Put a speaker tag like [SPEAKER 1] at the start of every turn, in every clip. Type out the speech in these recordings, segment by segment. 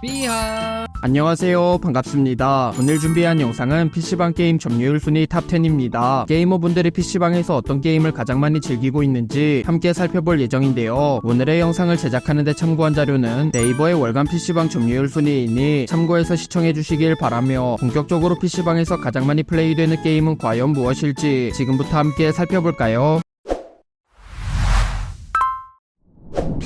[SPEAKER 1] 삐하
[SPEAKER 2] 안녕하세요. 반갑습니다. 오늘 준비한 영상은 PC방 게임 점유율 순위 탑10입니다. 게이머분들이 PC방에서 어떤 게임을 가장 많이 즐기고 있는지 함께 살펴볼 예정인데요. 오늘의 영상을 제작하는 데 참고한 자료는 네이버의 월간 PC방 점유율 순위이니 참고해서 시청해 주시길 바라며 본격적으로 PC방에서 가장 많이 플레이되는 게임은 과연 무엇일지 지금부터 함께 살펴볼까요?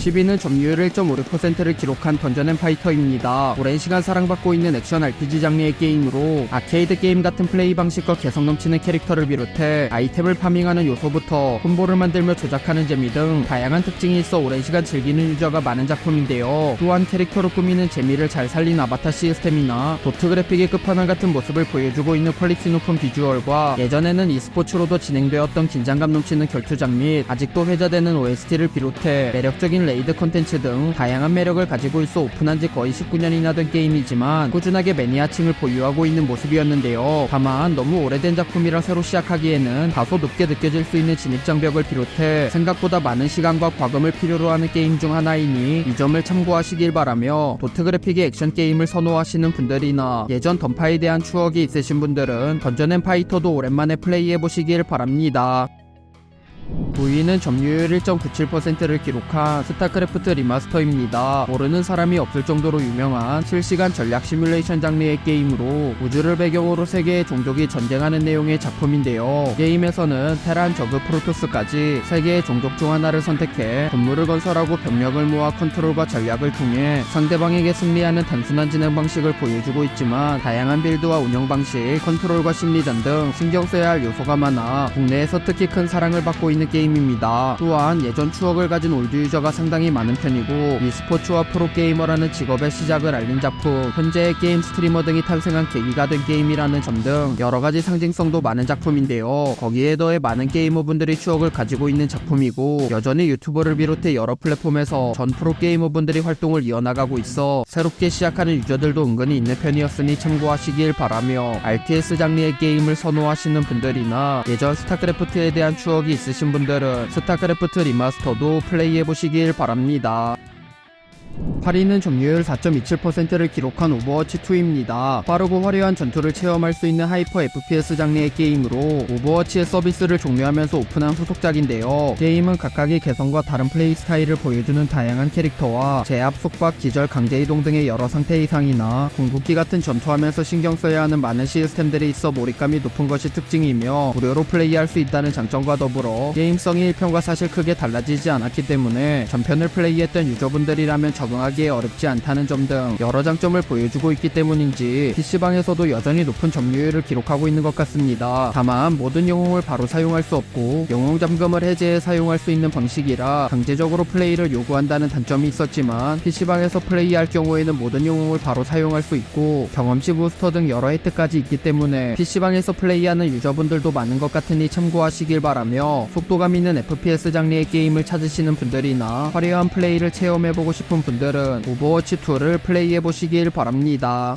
[SPEAKER 2] 10위는 점유율 1.56%를 기록한 던전앤 파이터입니다. 오랜 시간 사랑받고 있는 액션 RPG 장르의 게임으로 아케이드 게임 같은 플레이 방식과 개성 넘치는 캐릭터를 비롯해 아이템을 파밍하는 요소부터 콤보를 만들며 조작하는 재미 등 다양한 특징이 있어 오랜 시간 즐기는 유저가 많은 작품인데요. 또한 캐릭터로 꾸미는 재미를 잘 살린 아바타 시스템이나 도트 그래픽의 끝판왕 같은 모습을 보여주고 있는 퀄리티 높은 비주얼과 예전에는 e스포츠로도 진행되었던 긴장감 넘치는 결투장 및 아직도 회자되는 OST를 비롯해 매력적인 레 이드 콘텐츠 등 다양한 매력을 가지고 있어 오픈한 지 거의 19년이나 된 게임이지만 꾸준하게 매니아층을 보유하고 있는 모습이었는데요. 다만 너무 오래된 작품이라 새로 시작하기에는 다소 높게 느껴질 수 있는 진입장벽을 비롯해 생각보다 많은 시간과 과금을 필요로 하는 게임 중 하나이니 이 점을 참고하시길 바라며 도트 그래픽의 액션 게임을 선호하시는 분들이나 예전 던파에 대한 추억이 있으신 분들은 던전앤 파이터도 오랜만에 플레이해보시길 바랍니다. 9위는 점유율 1.97%를 기록한 스타크래프트 리마스터입니다. 모르는 사람이 없을 정도로 유명한 실시간 전략 시뮬레이션 장르의 게임으로 우주를 배경으로 세계의 종족이 전쟁하는 내용의 작품인데요. 게임에서는 테란, 저그, 프로토스까지 세 개의 종족 중 하나를 선택해 건물을 건설하고 병력을 모아 컨트롤과 전략을 통해 상대방에게 승리하는 단순한 진행 방식을 보여주고 있지만 다양한 빌드와 운영 방식, 컨트롤과 심리전 등 신경 써야 할 요소가 많아 국내에서 특히 큰 사랑을 받고 있는 게임입니다. 또한 예전 추억을 가진 올드 유저가 상당히 많은 편이고 e스포츠와 프로게이머라는 직업의 시작을 알린 작품, 현재의 게임 스트리머 등이 탄생한 계기가 된 게임이라는 점 등 여러가지 상징성도 많은 작품인데요. 거기에 더해 많은 게이머분들이 추억을 가지고 있는 작품이고 여전히 유튜버를 비롯해 여러 플랫폼에서 전 프로게이머분들이 활동을 이어나가고 있어 새롭게 시작하는 유저들도 은근히 있는 편이었으니 참고하시길 바라며 RTS 장르의 게임을 선호하시는 분들이나 예전 스타크래프트에 대한 추억이 있으신 분들은 스타크래프트 리마스터도 플레이해보시길 바랍니다. 8위는 점유율 4.27%를 기록한 오버워치2입니다. 빠르고 화려한 전투를 체험할 수 있는 하이퍼 FPS 장르의 게임으로 오버워치의 서비스를 종료하면서 오픈한 후속작인데요. 게임은 각각의 개성과 다른 플레이 스타일을 보여주는 다양한 캐릭터와 제압, 속박, 기절, 강제 이동 등의 여러 상태 이상이나 궁극기 같은 전투하면서 신경 써야 하는 많은 시스템들이 있어 몰입감이 높은 것이 특징이며 무료로 플레이할 수 있다는 장점과 더불어 게임성이 1편과 사실 크게 달라지지 않았기 때문에 전편을 플레이했던 유저분들이라면 적응하기에 어렵지 않다는 점 등 여러 장점을 보여주고 있기 때문인지 PC방에서도 여전히 높은 점유율을 기록하고 있는 것 같습니다. 다만 모든 영웅을 바로 사용할 수 없고 영웅 잠금을 해제해 사용할 수 있는 방식이라 강제적으로 플레이를 요구한다는 단점이 있었지만 PC방에서 플레이할 경우에는 모든 영웅을 바로 사용할 수 있고 경험치 부스터 등 여러 혜택까지 있기 때문에 PC방에서 플레이하는 유저분들도 많은 것 같으니 참고하시길 바라며 속도감 있는 FPS 장르의 게임을 찾으시는 분들이나 화려한 플레이를 체험해보고 싶은 분들 은 오버워치 2를 플레이해 보시길 바랍니다.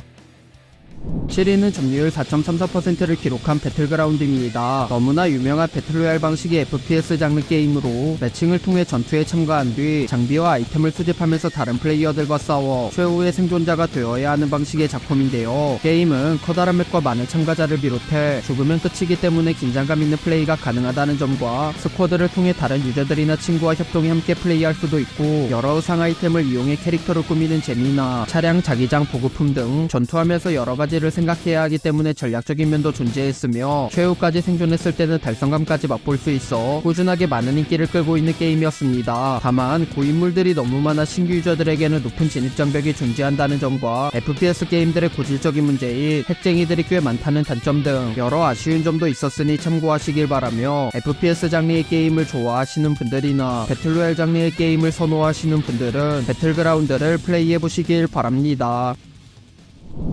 [SPEAKER 2] 7위는 점유율 4.34%를 기록한 배틀그라운드입니다. 너무나 유명한 배틀로얄 방식의 FPS 장르 게임으로 매칭을 통해 전투에 참가한 뒤 장비와 아이템을 수집하면서 다른 플레이어들과 싸워 최후의 생존자가 되어야 하는 방식의 작품인데요. 게임은 커다란 맵과 많은 참가자를 비롯해 죽으면 끝이기 때문에 긴장감 있는 플레이가 가능하다는 점과 스쿼드를 통해 다른 유저들이나 친구와 협동해 함께 플레이할 수도 있고 여러 의상 아이템을 이용해 캐릭터를 꾸미는 재미나 차량 자기장 보급품 등 전투하면서 여러 가지 를 생각해야 하기 때문에 전략적인 면도 존재했으며 최후까지 생존했을 때는 달성감까지 맛볼 수 있어 꾸준하게 많은 인기를 끌고 있는 게임이었습니다. 다만 고인물들이 너무 많아 신규 유저들에게는 높은 진입장벽이 존재한다는 점과 FPS 게임들의 고질적인 문제인 핵쟁이들이 꽤 많다는 단점 등 여러 아쉬운 점도 있었으니 참고하시길 바라며 FPS 장르의 게임을 좋아하시는 분들이나 배틀로얄 장르의 게임을 선호하시는 분들은 배틀그라운드를 플레이해보시길 바랍니다.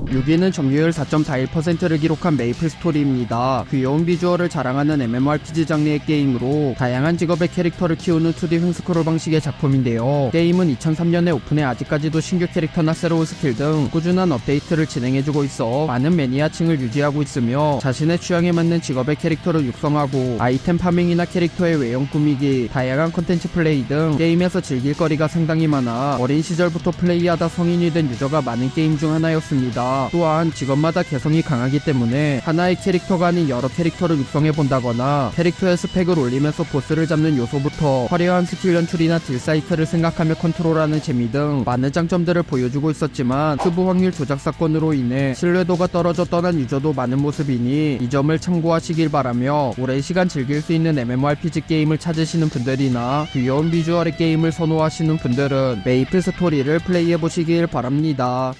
[SPEAKER 2] 6위는 점유율 4.41%를 기록한 메이플 스토리입니다. 귀여운 비주얼을 자랑하는 MMORPG 장르의 게임으로 다양한 직업의 캐릭터를 키우는 2D 횡스크롤 방식의 작품인데요. 게임은 2003년에 오픈해 아직까지도 신규 캐릭터나 새로운 스킬 등 꾸준한 업데이트를 진행해주고 있어 많은 매니아층을 유지하고 있으며 자신의 취향에 맞는 직업의 캐릭터를 육성하고 아이템 파밍이나 캐릭터의 외형 꾸미기, 다양한 컨텐츠 플레이 등 게임에서 즐길 거리가 상당히 많아 어린 시절부터 플레이하다 성인이 된 유저가 많은 게임 중 하나였습니다. 또한 직업마다 개성이 강하기 때문에 하나의 캐릭터가 아닌 여러 캐릭터를 육성해 본다거나 캐릭터의 스펙을 올리면서 보스를 잡는 요소부터 화려한 스킬 연출이나 딜 사이클을 생각하며 컨트롤하는 재미 등 많은 장점들을 보여주고 있었지만 투부 확률 조작 사건으로 인해 신뢰도가 떨어져 떠난 유저도 많은 모습이니 이 점을 참고하시길 바라며 오랜 시간 즐길 수 있는 MMORPG 게임을 찾으시는 분들이나 귀여운 비주얼의 게임을 선호하시는 분들은 메이플 스토리를 플레이해 보시길 바랍니다.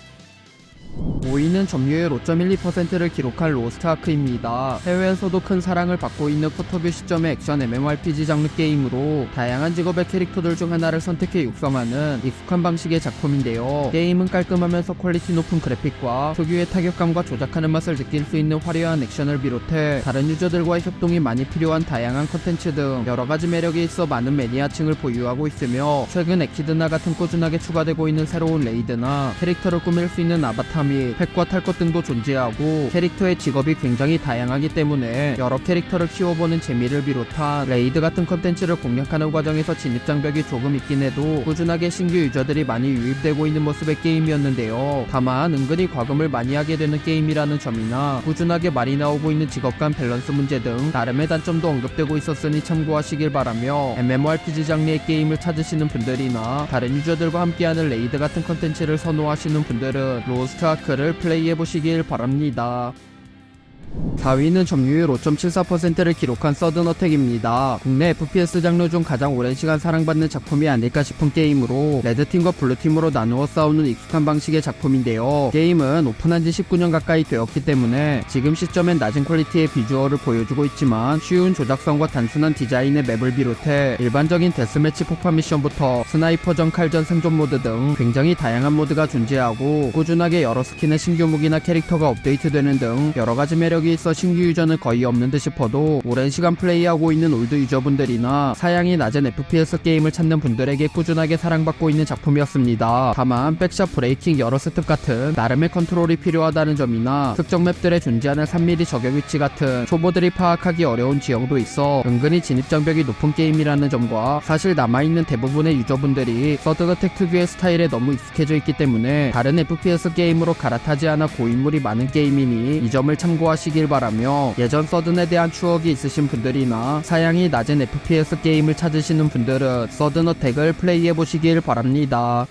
[SPEAKER 2] 5위는 점유율 5.12%를 기록한 로스트 아크입니다. 해외에서도 큰 사랑을 받고 있는 포터뷰 시점의 액션 MMORPG 장르 게임으로 다양한 직업의 캐릭터들 중 하나를 선택해 육성하는 익숙한 방식의 작품인데요. 게임은 깔끔하면서 퀄리티 높은 그래픽과 특유의 타격감과 조작하는 맛을 느낄 수 있는 화려한 액션을 비롯해 다른 유저들과의 협동이 많이 필요한 다양한 컨텐츠 등 여러가지 매력이 있어 많은 매니아층을 보유하고 있으며 최근 엑시드나 같은 꾸준하게 추가되고 있는 새로운 레이드나 캐릭터를 꾸밀 수 있는 아바타 및 팩과 탈 것 등도 존재하고 캐릭터의 직업이 굉장히 다양하기 때문에 여러 캐릭터를 키워보는 재미를 비롯한 레이드 같은 컨텐츠를 공략하는 과정에서 진입장벽이 조금 있긴 해도 꾸준하게 신규 유저들이 많이 유입되고 있는 모습의 게임이었는데요. 다만 은근히 과금을 많이 하게 되는 게임이라는 점이나 꾸준하게 많이 나오고 있는 직업 간 밸런스 문제 등 나름의 단점도 언급되고 있었으니 참고하시길 바라며 MMORPG 장르의 게임을 찾으시는 분들이나 다른 유저들과 함께하는 레이드 같은 컨텐츠를 선호하시는 분들은 로스트 아크를 플레이해 보시길 바랍니다. 4위는 점유율 5.74%를 기록한 서든어택입니다. 국내 FPS 장르 중 가장 오랜 시간 사랑받는 작품이 아닐까 싶은 게임으로 레드팀과 블루팀으로 나누어 싸우는 익숙한 방식의 작품인데요. 게임은 오픈한 지 19년 가까이 되었기 때문에 지금 시점엔 낮은 퀄리티의 비주얼을 보여주고 있지만 쉬운 조작성과 단순한 디자인의 맵을 비롯해 일반적인 데스매치 폭파 미션부터 스나이퍼전 칼전 생존 모드 등 굉장히 다양한 모드가 존재하고 꾸준하게 여러 스킨의 신규 무기나 캐릭터가 업데이트되는 등 여러가지 매력이 있어 신규 유저는 거의 없는 듯 싶어도 오랜 시간 플레이하고 있는 올드 유저분들이나 사양이 낮은 FPS 게임을 찾는 분들에게 꾸준하게 사랑받고 있는 작품이었습니다. 다만 백샷 브레이킹 여러 세트 같은 나름의 컨트롤이 필요하다는 점이나 특정 맵들에 존재하는 3mm 저격 위치 같은 초보들이 파악하기 어려운 지형도 있어 은근히 진입장벽이 높은 게임이라는 점과 사실 남아있는 대부분의 유저분들이 서드어택 특유의 스타일에 너무 익숙해져 있기 때문에 다른 FPS 게임으로 갈아타지 않아 고인물이 많은 게임이니 이 점을 참고하시 길 바라며 예전 서든에 대한 추억이 있으신 분들이나 사양이 낮은 FPS 게임을 찾으시는 분들은 서든 어택을 플레이해보시길 바랍니다.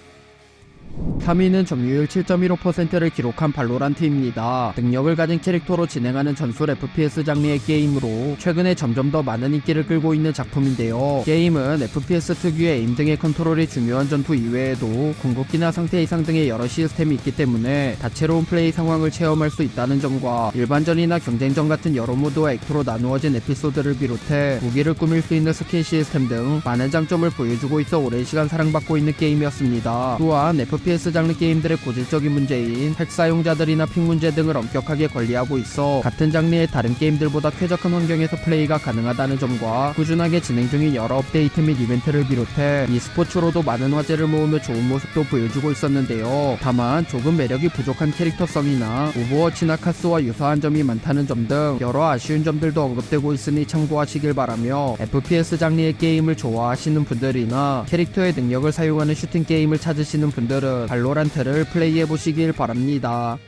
[SPEAKER 2] 3위는 점유율 7.15%를 기록한 발로란트입니다. 능력을 가진 캐릭터로 진행하는 전술 FPS 장르의 게임으로 최근에 점점 더 많은 인기를 끌고 있는 작품인데요. 게임은 FPS 특유의 에임 등의 컨트롤이 중요한 전투 이외에도 궁극기나 상태 이상 등의 여러 시스템이 있기 때문에 다채로운 플레이 상황을 체험할 수 있다는 점과 일반전이나 경쟁전 같은 여러 모드와 액토로 나누어진 에피소드를 비롯해 무기를 꾸밀 수 있는 스킨 시스템 등 많은 장점을 보여주고 있어 오랜 시간 사랑받고 있는 게임이었습니다. 또한 FPS 장르 게임들의 고질적인 문제인 핵 사용자들이나 픽 문제 등을 엄격하게 관리하고 있어 같은 장르의 다른 게임들보다 쾌적한 환경에서 플레이가 가능하다는 점과 꾸준하게 진행 중인 여러 업데이트 및 이벤트를 비롯해 e스포츠로도 많은 화제를 모으며 좋은 모습도 보여주고 있었는데요. 다만 조금 매력이 부족한 캐릭터성이나 오버워치나 카스와 유사한 점이 많다는 점 등 여러 아쉬운 점들도 언급되고 있으니 참고하시길 바라며 FPS 장르의 게임을 좋아하시는 분들이나 캐릭터의 능력을 사용하는 슈팅 게임을 찾으시는 분들은 발로란트를 플레이해 보시길 바랍니다.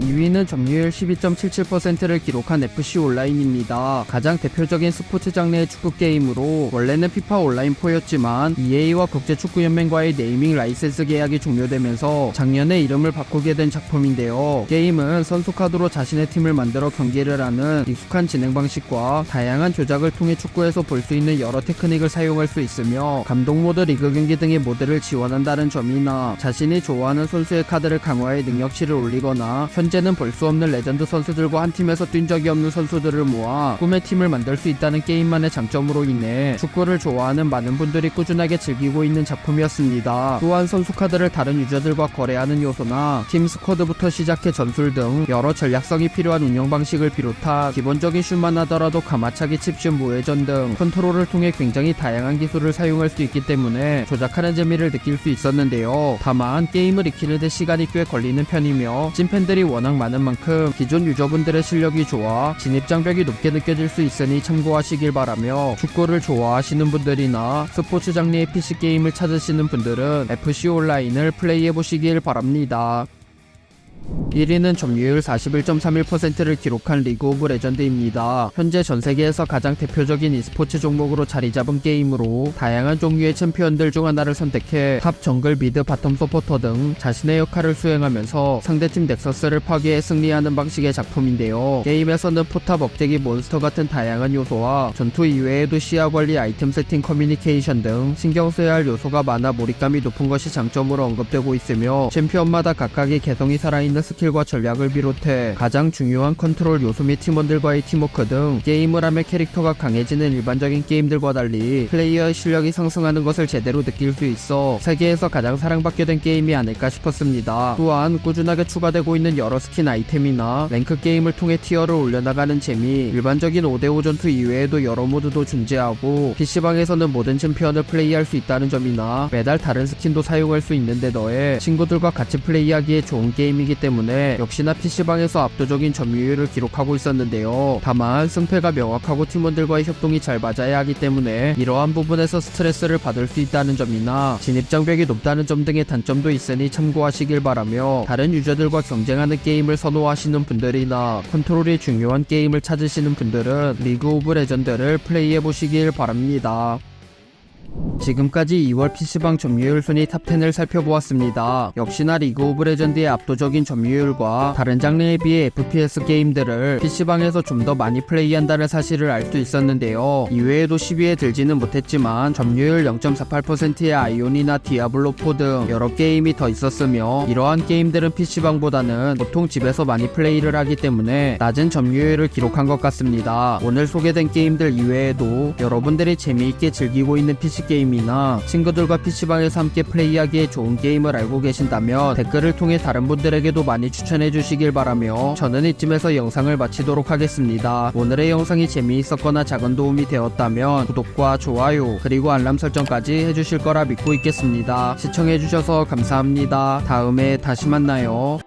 [SPEAKER 2] 2위는 점유율 12.77%를 기록한 FC 온라인입니다. 가장 대표적인 스포츠 장르의 축구 게임으로 원래는 피파 온라인 4였지만 EA와 국제축구연맹과의 네이밍 라이센스 계약이 종료되면서 작년에 이름을 바꾸게 된 작품인데요. 게임은 선수 카드로 자신의 팀을 만들어 경기를 하는 익숙한 진행 방식과 다양한 조작을 통해 축구에서 볼 수 있는 여러 테크닉을 사용할 수 있으며 감독 모드 리그 경기 등의 모드를 지원한다는 점이나 자신이 좋아하는 선수의 카드를 강화해 능력치를 올리거나 현재는 볼 수 없는 레전드 선수들과 한 팀에서 뛴 적이 없는 선수들을 모아 꿈의 팀을 만들 수 있다는 게임만의 장점으로 인해 축구를 좋아하는 많은 분들이 꾸준하게 즐기고 있는 작품이었습니다. 또한 선수 카드를 다른 유저들과 거래하는 요소나 팀 스쿼드부터 시작해 전술 등 여러 전략성이 필요한 운영 방식을 비롯한 기본적인 슛만 하더라도 가마차기 칩슛 무회전 등 컨트롤을 통해 굉장히 다양한 기술을 사용할 수 있기 때문에 조작하는 재미를 느낄 수 있었는데요. 다만 게임을 익히는 데 시간이 꽤 걸리는 편이며 찐팬들 이 워낙 많은 만큼 기존 유저분들의 실력이 좋아 진입 장벽이 높게 느껴질 수 있으니 참고하시길 바라며 축구를 좋아하시는 분들이나 스포츠 장르의 PC 게임을 찾으시는 분들은 FC 온라인을 플레이해 보시길 바랍니다. 1위는 점유율 41.31%를 기록한 리그 오브 레전드입니다. 현재 전 세계에서 가장 대표적인 e스포츠 종목으로 자리 잡은 게임으로 다양한 종류의 챔피언들 중 하나를 선택해 탑 정글 미드 바텀 서포터 등 자신의 역할을 수행하면서 상대팀 넥서스를 파괴해 승리하는 방식의 작품인데요. 게임에서는 포탑 억제기 몬스터 같은 다양한 요소와 전투 이외에도 시야 관리 아이템 세팅 커뮤니케이션 등 신경 써야 할 요소가 많아 몰입감이 높은 것이 장점으로 언급되고 있으며 챔피언마다 각각의 개성이 살아있는 스킬과 전략을 비롯해 가장 중요한 컨트롤 요소 및 팀원들과의 팀워크 등 게임을 하며 캐릭터가 강해지는 일반적인 게임들과 달리 플레이어의 실력이 상승하는 것을 제대로 느낄 수 있어 세계에서 가장 사랑받게 된 게임이 아닐까 싶었습니다. 또한 꾸준하게 추가되고 있는 여러 스킨 아이템이나 랭크 게임을 통해 티어를 올려나가는 재미, 일반적인 5대5 전투 이외에도 여러 모드도 존재하고 PC방에서는 모든 챔피언을 플레이할 수 있다는 점이나 매달 다른 스킨도 사용할 수 있는데 더해 친구들과 같이 플레이하기에 좋은 게임이기 때문에 역시나 PC방에서 압도적인 점유율을 기록하고 있었는데요. 다만 승패가 명확하고 팀원들과의 협동이 잘 맞아야 하기 때문에 이러한 부분에서 스트레스를 받을 수 있다는 점이나 진입장벽이 높다는 점 등의 단점도 있으니 참고하시길 바라며 다른 유저들과 경쟁하는 게임을 선호하시는 분들이나 컨트롤이 중요한 게임을 찾으시는 분들은 리그 오브 레전드를 플레이해 보시길 바랍니다. 지금까지 2월 PC방 점유율 순위 탑10을 살펴보았습니다. 역시나 리그 오브 레전드의 압도적인 점유율과 다른 장르에 비해 FPS 게임들을 PC방에서 좀 더 많이 플레이한다는 사실을 알 수 있었는데요. 이외에도 10위에 들지는 못했지만 점유율 0.48%의 아이온이나 디아블로4 등 여러 게임이 더 있었으며 이러한 게임들은 PC방보다는 보통 집에서 많이 플레이를 하기 때문에 낮은 점유율을 기록한 것 같습니다. 오늘 소개된 게임들 이외에도 여러분들이 재미있게 즐기고 있는 PC 게임이나 친구들과 PC방에서 함께 플레이하기에 좋은 게임을 알고 계신다면 댓글을 통해 다른 분들에게도 많이 추천해 주시길 바라며 저는 이쯤에서 영상을 마치도록 하겠습니다. 오늘의 영상이 재미있었거나 작은 도움이 되었다면 구독과 좋아요 그리고 알람 설정까지 해주실 거라 믿고 있겠습니다. 시청해 주셔서 감사합니다. 다음에 다시 만나요.